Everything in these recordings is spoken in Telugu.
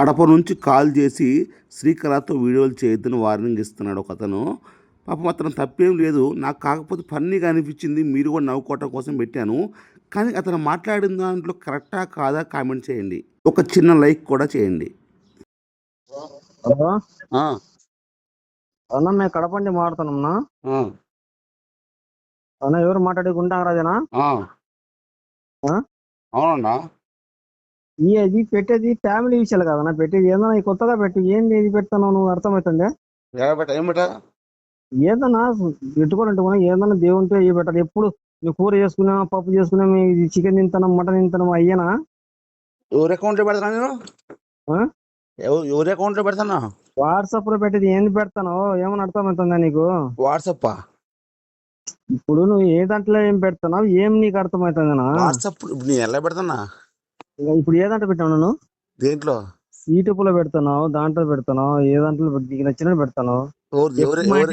కడప నుంచి కాల్ చేసి శ్రీకళతో వీడియోలు చేయొద్దని వార్నింగ్ ఇస్తున్నాడు ఒక అతను. పాపం అతను తప్పేం లేదు. నాకు కాకపోతే ఫన్నీగా అనిపించింది. మీరు కూడా నవ్వుకోవటం కోసం పెట్టాను. కానీ అతను మాట్లాడిన దాంట్లో కరెక్టా కాదా కామెంట్ చేయండి. ఒక చిన్న లైక్ కూడా చేయండి. అన్న మేము కడపండి మాడుతున్నాంనా ఆ, అన్న ఎవరు మాట్లాడి. ఆ? అవునన్నా. ఈ అది పెట్టేది ఫ్యామిలీ విషయాలు కదన్నా పెట్టేది ఏదన్నా ఈ కొత్తగా పెట్టి ఏంది ఇది పెడతాను నువ్వు అర్థమవుతుంది? ఏం ఏదన్నా పెట్టుకోవాలంటే కూడా ఏదన్నా దేవునితో ఏ పెట్టాలి? ఎప్పుడు నువ్వు కూర చేసుకున్నా పప్పు చేసుకున్నా మీ చికెన్ తింటాను మటన్ తింటాను అయ్యేనా? ఎవరి అకౌంట్లో పెడతానా నేను? ఎవరి అకౌంట్లో పెడతానా? వాట్సాప్లో పెట్టేది ఏంది పెడతాను ఏమని అర్థమవుతుందా నీకు? వాట్సప్పా ఇప్పుడు నువ్వు ఏ దాంట్లో ఏం పెడతావు ఏం నీకు అర్థమవుతుందనా వాట్సాప్ నేను ఎలా పెడతానా? ఇప్పుడు ఏ దాంట్లో పెట్టావు నువ్వు? దేంట్లో? లో పెడుతున్నావు దాంట్లో పెడుతున్నావు ఏ దాంట్లో నీకు నచ్చినట్టు పెడతాను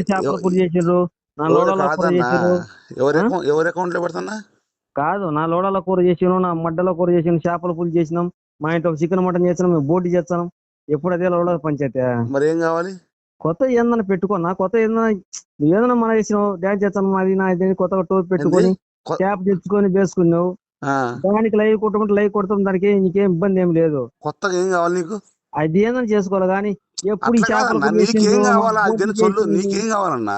చేపలు చేసిర్రు నా లోడల కూర ఎవరి? అకౌంట్ పెడతానా కాదు నా లోడల కూర చేసినాం నా మడ్డల కూర చేసినాం చేపల పూజ చేసినాం మా ఇంట్లో చికెన్ మటన్ చేసినాం మేము బోటి చేస్తాం ఎప్పుడు అదే లోడల పంచాయతీ? మరి ఏం కావాలి? కొత్త ఏందన్నా పెట్టుకున్నా కొత్త ఏందన్నా ఏదన్నా మన చేసినావు డాన్స్ చేస్తాను మరి నా ఇది కొత్తగా టోపీ పెట్టుకొని చేప తెచ్చుకొని వేసుకున్నావు. దానికి లైవ్ కొట్టుకుంటే లైవ్ కొడతాం దానికి నీకేం ఇబ్బంది ఏం లేదు. కొత్తగా ఏం కావాలి నీకు? అది ఏందని చేసుకోవాలి కానీ ఎప్పుడు నీకేం కావాలా? అదే చొల్లు నీకేం కావాలన్నా?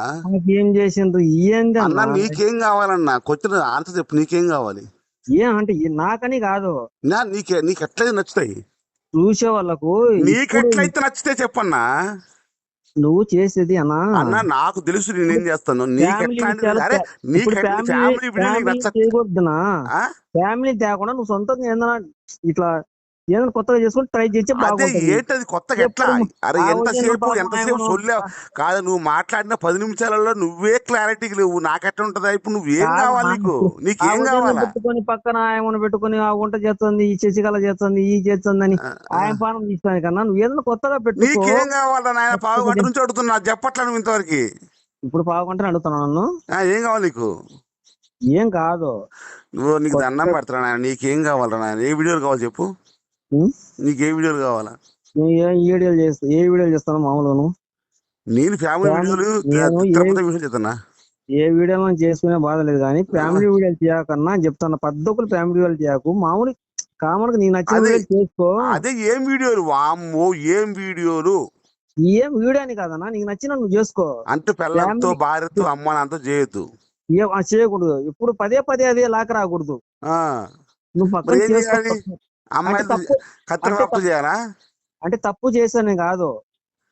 ఏం చేసిండ్రు? ఏంది అన్నా నీకేం కావాలన్నా? క్వశ్చన్ ఆన్సర్ చెప్పు నీకేం కావాలి? ఏం అంటే నాకని కాదు. నా నీకే నీకు ఎట్లయితే నచ్చుతాయి? చూసే వాళ్ళకు నీకు ఎట్లయితే నచ్చితే చెప్పన్నా? నువ్వు చేసేది అన్నా? అన్న నాకు తెలుసు నేనేం చేస్తాను. ఫ్యామిలీ తేకుండా నువ్వు సొంతంగా ఏదైనా ఇట్లా ఏదైనా కొత్తగా చేసుకుని ట్రై చేస్తే అదే బాగుంటుంది. ఏంటది కొత్తగా ఎట్లా? ఎప్పుడు అరే ఆ ఎంతసేపు ఎంతసేపు సొల్లే కాదు నువ్వు మాట్లాడిన పది నిమిషాలలో నువ్వే క్లారిటీకి లేవు. నాకెట్లా ఉంటదా? ఇప్పుడు నువ్వేం కాదు కావాలి నీకు ఆ నీకేం ఉదయం కావాలా? పెట్టుకొని పక్కన ఆయన పెట్టుకొని ఆ వంట చేస్తుంది ఈ చసికల చేస్తుంది ఈ చేస్తుంది అని ఆ, ఆ. ఆయన పానం తీస్తాను కన్నా. నువ్వు ఏదైనా కొత్తగా పెట్టుకో. నీకేం కావాలా నాయన? పావు గంట నుంచి అడుగుతున్నా. చెప్పట్లా నువ్వు ఇంతవరకు. ఇప్పుడు పావుకుంటే అడుగుతున్నాను నన్ను? ఆ, ఏం కావాలి నీకు? ఏం కాదు. నువ్వు నీకు దండం పెడతా నాయన. నీకేం కావాలా నాయన? ఏ వీడియోలు కావాలి చెప్పు? నీకు ఏ వీడియోలు కావాలా? ఏ వీడియోలు చేస్తా ఏ వీడియోలు చేస్తాను మామూలుగా నువ్వు నేను ఫ్యామిలీ వీడియోలు నేను తిరుపతి విషయం చెప్తున్నా ఏ వీడియో మనం చేసుకునే బాధ లేదు కానీ ఫ్యామిలీ వీడియోలు చేయకన్నా చెప్తాను పద్దొకరు ఫ్యామిలీ వీడియోలు చేయకు. మామూలు కామన్గా నీకు నచ్చిన. వీడియోలు చేసుకో. అదే ఏం వీడియోలు? వామ్మో ఏం వీడియోలు? ఏం వీడియో అని కాదన్నా నీకు నచ్చిన నువ్వు చేసుకో. అంటే పిల్లలతో భార్యతో అమ్మ నాన్నతో చేయొద్దు చేయకూడదు. ఇప్పుడు పదే పదే అదే లాక రాకూడదు. నువ్వు పక్కన అమ్మాయిలు తప్పు- కత్తిరి అంటే తప్పు చేయాలా? అంటే తప్పు చేశానే కాదు.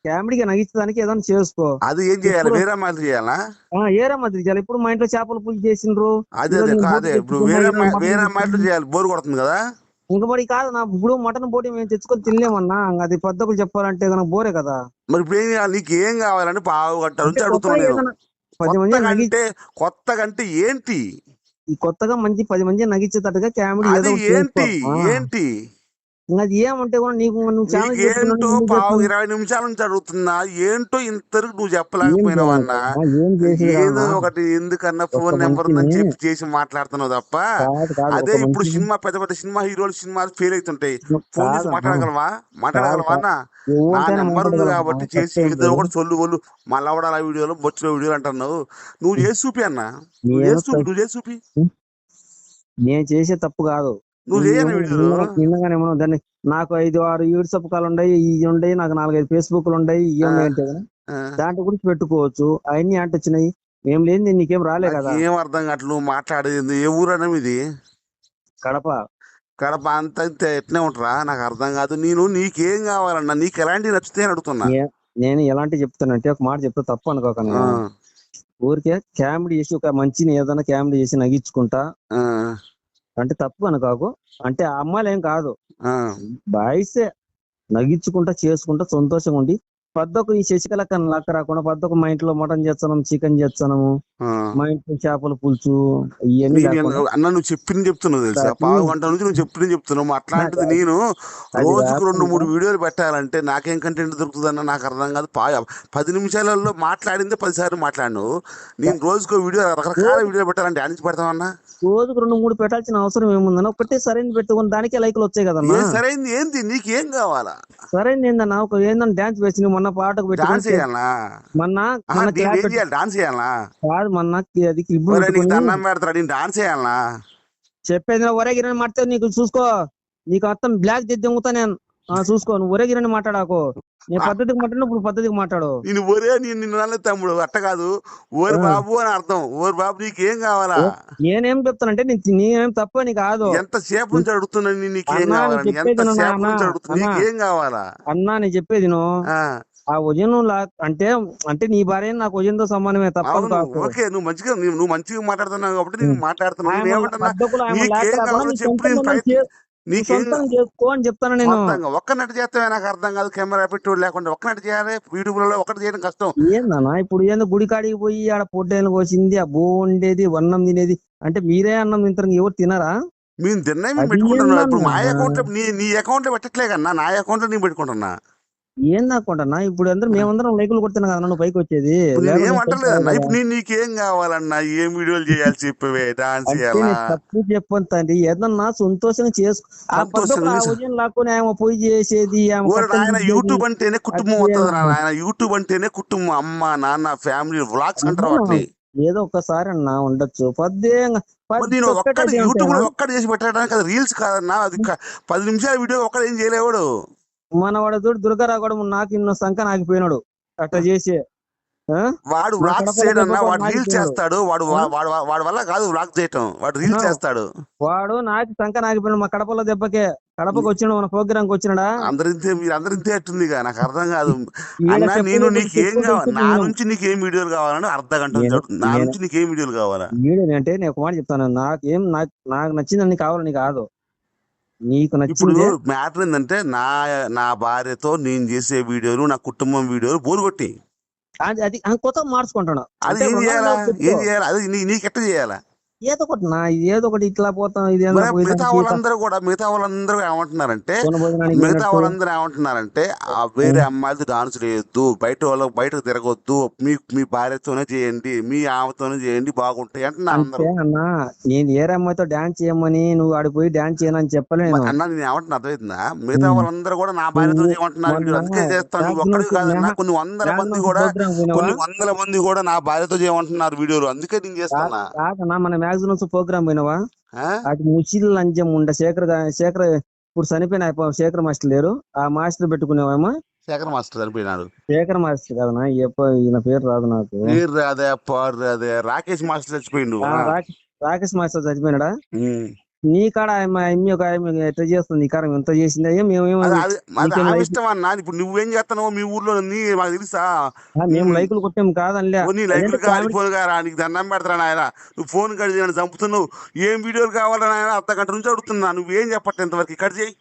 ఫ్యామిలీకి నగించడానికి ఏదైనా చేసుకో. అది ఏం చేయాలి? వేరే అమ్మాయిలు చేయాలా? ఏరా మధ్య చేయాలి. ఇప్పుడు మా ఇంట్లో చేపల పూజ చేసిండ్రు. అదే అదే ఇప్పుడు వేరే అమ్మాయి వేరే చేయాలి. బోరు కొడుతుంది కదా? ఇంక మరి కాదు నా ఇప్పుడు మటన్ బోటి మేము తెచ్చుకొని తినలేమన్నా అది పద్ధతులు చెప్పాలంటే కనుక బోరే కదా. మరి ఇప్పుడు ఏం నీకు ఏం కావాలని పావు గంట నుంచి అంటే అడుగుతున్నా కొత్తగా నేను. ఏదైనా పది మంది కొత్తగా నగి అంటే కొత్తగా అంటే ఏంటి? కొత్తగా మంచి పది మంది నగించేటట్టుగా కామెడీ ఏంటి. ఏంటి? అది ఏమంటే కూడా నీకు నువ్వు ఏంటో పావు ఇరవై నిమిషాల నుంచి అడుగుతున్నా. ఏంటో ఇంతవరకు నువ్వు చెప్పలేకపోయినావు అన్నా. ఏం చేసేది ఏదో. ఒకటి ఎందుకన్నా ఫోన్ నెంబర్ ఉందని చెప్పి చేసి మాట్లాడుతున్నావు తప్ప. అదే ఇప్పుడు సినిమా పెద్ద పెద్ద సినిమా హీరోలు సినిమాలు ఫెయిల్ అవుతుంటాయి. ఫోన్ చేసి. మాట్లాడగలవా? మాట్లాడగలవా అన్న? నా నెంబర్ ఉంది? కాబట్టి చేసి ఇద్దరు. కూడా సొల్లు గొల్లు. మళ్ళా కూడా అలా వీడియోలు బొచ్చులో వీడియోలు అంటున్నావు. నువ్వు చేసి చూపి అన్న. నువ్వు చేసి చూపి నువ్వు చేసి చూపి. నేను చేసే తప్పు కాదు. నువ్వు నిన్నగానే దాన్ని నాకు ఐదు ఆరు యూట్యూబ్ కాలు ఉన్నాయి ఇవి ఉన్నాయి నాకు నాలుగైదు ఫేస్బుక్ ఉన్నాయి ఇవి. ఉన్నాయి అంటే. దాంట్లో గురించి పెట్టుకోవచ్చు. అవన్నీ అంటే వచ్చినాయి. ఏం లేని నీకేం రాలే కదా. ఏం అర్థం కావట్లేదు నువ్వు మాట్లాడేది ఏ ఊరన్నా ఇది? కడప. కడప అంత ఎట్నే ఉంటారా? నాకు అర్థం కాదు. నేను నీకేం కావాలన్నా నీకు ఎలాంటివి నచ్చితే అడుగుతున్నా. నేను ఎలాంటి చెప్తానంటే ఒక మాట చెప్తే తప్పు అనుకోక. ఊరికే కామెడీ చేసి ఒక మంచిని ఏదైనా కామెడీ చేసి నగించుకుంటా. అంటే తప్పు అనుకోకు అంటే ఆ అమ్మాయిలు ఏం కాదు. బాయ్సే నగించుకుంటా చేసుకుంటా సంతోషంగా ఉండి పద్దొక ఈ శశికళ కన్నా లక్క రాకుండా పద్దొక మా ఇంట్లో మటన్ చేస్తున్నాం చికెన్ చేస్తున్నాము ఆ. మా ఇంట్లో చేపల పులుసు ఇవన్నీ అన్న నువ్వు చెప్పింది చెప్తున్నావు తెలుసా? పావు గంట నుంచి నువ్వు చెప్పింది చెప్తున్నావు. అట్లాంటిది నేను రోజుకు రెండు మూడు వీడియోలు పెట్టాలంటే నాకేం కంటెంట్ దొరుకుతుందన్న నాకు అర్థం కాదు. పా పది నిమిషాలలో మాట్లాడిందే పదిసార్లు మాట్లాడిను. నేను రోజుకో వీడియో రకరకాల వీడియో పెట్టాలంటే డాన్స్ పెడతామన్నా రోజుకు రెండు మూడు పెట్టాల్సిన అవసరం ఏముందన్న? ఒకటే సరైన పెట్టుకుని దానికే లైకులు వచ్చాయి కదన్నా? ఏం సరైంది? ఏంది? నీకేం కావాలా? సరైన ఏందన్నా? ఒక ఏందన్నా డాన్స్ వేసి నువ్వు మొన్న పాటకు డాన్స్ చేయాలనా? మొన్న నేను ఏం డాన్స్ చేయాలనా? కాదు మొన్న అది క్లిప్ దండం నేను డాన్స్ చేయాలనా? చెప్పేది ఒరే గిరని మాట్లాడితే నీకు చూసుకో. నీకు మొత్తం బ్లాక్ దిద్దుతా నేను. ఆ, చూసుకో నువ్వు ఒరే గిరని మాట్లాడాకో. నీ పద్ధతికి మాట్లాడు ఇప్పుడు పద్ధతికి మాట్లాడు. నేను ఒరే నేను నిన్ను తమ్ముడు అట్ట కాదు. ఓరి. బాబు అని అర్థం. ఓరి బాబు నీకేం కావాలా? నేనేం చెప్తానంటే నీ- నేనేం తప్ప నీకు కాదు. ఎంత సేపు నుంచి అడుగుతున్నాను నేను నీకేం నేను. నీకేం కావాలా? అన్నా నేను చెప్పేది నువ్వు ఆ, వజన్ అంటే అంటే నీ భార్య నాకు వజన్తో సమానమే కాదు. ఓకే నువ్వు మంచిగా నువ్వు మంచిగా మాట్లాడుతున్నావు కాబట్టి నేను మాట్లాడుతున్నాను. చేసుకో అని చెప్తాను నేను. ఒక్కనట్టు చేస్తావే నాకు అర్థం కాదు కెమెరా పెట్టుడు లేకుండా. ఒక్కనట్టు చేయాలి యూట్యూబ్లో ఒకటి చేయడం కష్టం. ఏందన్నా ఇప్పుడు ఏందో గుడి కాడికి పోయి ఆడ పొట్టేలు కోసింది ఆ బో వండేది వన్నం తినేది. అంటే మీరే అన్నం తింటారు ఎవరు తినరా? మేము తిన్నా మేము పెట్టుకుంటున్నాం. ఇప్పుడు మా? అకౌంట్ నీ నీ అకౌంట్లో పెట్టట్లే కన్నా నా అకౌంట్లో నేను పెట్టుకుంటున్నా. ఏం నాకుంటా ఇప్పుడు అందరూ మేమందరం లైకులు కొడుతున్నాం కదా నువ్వు పైకి వచ్చేది. ఇప్పుడు నేను లేకపోతే ఏం నేను అంటలేదన్నా చెప్పాలి ఇప్పుడు నేను నీకేం కావాలన్నా ఏం వీడియోలు చేయాలి చెప్పవే డాన్స్ తప్పు చెప్పను తండ్రి. ఏదన్నా చేసుకో. ఆ సంతోషం. ఉదయం లాక్కుని ఆమె పోయి చేసేది. యూట్యూబ్ అంటేనే కుటుంబం ఏమన్నా? నాయన యూట్యూబ్ అంటేనే కుటుంబం. అమ్మ నాన్న ఫ్యామిలీ వ్లాగ్స్ అంటారు. వాటిని. ఏదో ఒక్కసారి అన్నా ఉండొచ్చు. పద్యంగా నేను యూట్యూబ్లో ఒక్కటి చేసి పెట్టడానికి అది రీల్స్ కాదన్నా అది పది నిమిషాల వీడియో ఒక్కడు ఏం చేయలేవాడు. మన వాడు చూడు దుర్గారావు కూడా నాకు ఇన్నో సంఖ నాకిపోయినాడు అట్లా చేసి ఆ? వాడు కడపలో చేయడన్నా వాడు నాకు ఇచ్చాడు. చేస్తాడు వాడు వాడు వల్ల కాదు వ్లాగ్ చేయటం వాడు రీల్స్ ఆ. చేస్తాడు వాడు నాకు సంఖ నాకిపోయినాడు మా కడపలో దెబ్బకే కడపకు వచ్చినాడు మన ప్రోగ్రాంకి వచ్చినాడా అందరింతే మీరు అందరింతే అట్టుందిగా నాకు అర్థం కాదు అన్నా నేను నీకేం చెప్పులు కావాలి నా. నుంచి నీకేం వీడియోలు కావాలని అర్ధ గంట. నా నుంచి నీకేం వీడియోలు కావాలా అంటే నేను ఒక మాట చెప్తాను నాకేం నాకు నాకు నచ్చిందని కావాలని కాదు నీకు ఇప్పుడు మ్యాటర్ ఏంటంటే నా నా భార్యతో నేను చేసే వీడియోలు నా కుటుంబం వీడియోలు బోరు కొట్టి. అది కొత్త మార్చుకుంటాను అది ఏం చేయాలా. ఏం చేయాలా? అది నీ నీకెట్ట చేయాలా? ఏదో ఒకటి నా ఏదో ఒకటి ఇట్లా పోతాం ఇది మిగతా వాళ్ళందరూ కూడా మిగతా వాళ్ళందరూ ఏమంటున్నారంటే మిగతా. వాళ్ళందరూ ఏమంటున్నారంటే ఆ వేరే అమ్మాయిలతో డాన్స్ చేయొద్దు బయట వాళ్ళకి బయటకు తిరగొద్దు మీ మీ భార్యతోనే చేయండి మీ ఆమెతోనే చేయండి బాగుంటాయి అంటున్నారు అన్న నేను ఏ అమ్మాయితో డాన్స్ చేయమని నువ్వు ఆడిపోయి డాన్స్ చేయనని చెప్పలేను అన్న నేను ఏమంటున్నా అర్థమవుతుందా మిగతా. వాళ్ళందరూ కూడా నా భార్యతో చేయమంటున్నారు అందుకే చేస్తాను ఒక్కడికి కాదు నా కొన్ని వందల మంది కూడా కొన్ని వందల మంది కూడా నా భార్యతో చేయమంటున్నారు వీడియోలు అందుకే నేను చేస్తున్నా. కాదన్నా మన మ్యాక్సిమమ్స్ ప్రోగ్రామ్ పోయినావా? అటు ముషిల్ లంజం ఉండే శేఖర్ శేఖర్ ఇప్పుడు చనిపోయిన శేఖర్ మాస్టర్ లేరు. ఆ మాస్టర్ పెట్టుకునేవేమో? శేఖర్ మాస్టర్ చనిపోయినాడు. శేఖర్ మాస్టర్ కాదనా? ఎప్ప ఈయన పేరు రాదు నాకు. పేరు రాదే రాకేష్ మాస్టర్ చచ్చిపోయిండు. రాకేష్ రాకేష్ మాస్టర్ చచ్చిపోయినాడా. నీ కాడ అమ్మి ఒక ఎట్లా చేస్తుంది ఈ కారం ఎంత చేసింది? అయ్యో మేము ఇష్టం అన్న. ఇప్పుడు నువ్వేం చేస్తున్నావు మీ ఊర్లో నీ మాకు తెలుసా? మేము లైకులు కొట్టాం కాదనిలే. నీ లైఫ్ కాలిపోను కారా నీకు దండం పెడతారా నాయన? నువ్వు ఫోన్ కట్ చేయని చంపుతున్నావు. ఏం వీడియోలు కావాలని ఆయన అర్ధ గంట నుంచి అడుగుతున్నా. నువ్వేం చెప్పట్లేదు ఇంతవరకు? కట్ చేయి.